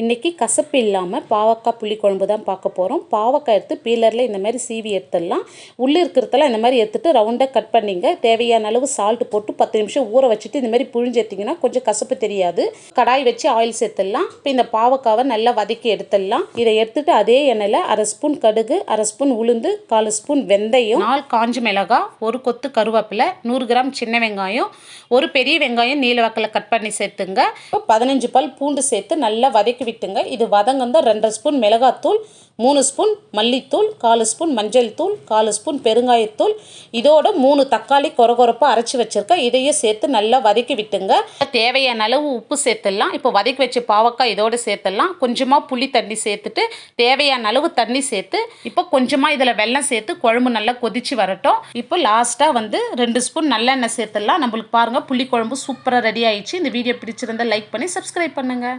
இன்றைக்கி கசப்பு இல்லாமல் பாவக்காய் புளிக்குழம்பு தான் பார்க்க போகிறோம் பாவக்காய் எடுத்து பீலரில் இந்த மாதிரி சீவி எடுத்துடலாம். உள்ளே இருக்கிறதெல்லாம் இந்த மாதிரி எடுத்துட்டு ரவுண்டாக கட் பண்ணிங்க. தேவையான அளவு சால்ட் போட்டு பத்து நிமிஷம் ஊற வச்சுட்டு இந்த மாதிரி புழிஞ்சு எடுத்திங்கன்னா கொஞ்சம் கசப்பு தெரியாது. கடாய் வச்சு ஆயில் சேர்த்துடலாம். இப்போ இந்த பாவக்காவை நல்லா வதக்கி எடுத்துடலாம். இதை எடுத்துட்டு அதே எண்ணெயில் அரை ஸ்பூன் கடுகு அரை ஸ்பூன் உளுந்து கால் ஸ்பூன் வெந்தயம் நாலு காஞ்ச மிளகாய் ஒரு கொத்து கருவேப்பிலை நூறு கிராம் சின்ன வெங்காயம் ஒரு பெரிய வெங்காயம் நீல வாக்கில் கட் பண்ணி சேர்த்துங்க. பதினஞ்சு பால் பூண்டு சேர்த்து நல்லா வதக்கி விட்டுங்க இது வதங்கந்த ரெண்டரை ஸ்பூன் மிளகாத்தூள் மூணு ஸ்பூன் மல்லித்தூள் காலு ஸ்பூன் மஞ்சள் தூள் காலு ஸ்பூன் பெருங்காயத்தூள். இதோட மூணு தக்காளி கொரகொரப்பாக அரைச்சி வச்சுருக்கேன். இதையும் சேர்த்து நல்லா வதக்கி விட்டுங்க. தேவையான அளவு உப்பு சேர்த்துடலாம். இப்போ வதக்கி வச்ச பாவக்காய் இதோடு சேர்த்துடலாம். கொஞ்சமாக புளி தண்ணி சேர்த்துட்டு தேவையான அளவு தண்ணி சேர்த்து இப்போ கொஞ்சமாக இதில் வெல்லம் சேர்த்து குழம்பு நல்லா கொதிச்சு வரட்டும். இப்போ லாஸ்ட்டாக வந்து ரெண்டு ஸ்பூன் நல்லெண்ணெய் சேர்த்துடலாம். நம்மளுக்கு பாருங்கள் புளி குழம்பு சூப்பராக ரெடி ஆயிடுச்சு. இந்த வீடியோ பிடிச்சிருந்தா லைக் பண்ணி சப்ஸ்கிரைப் பண்ணுங்கள்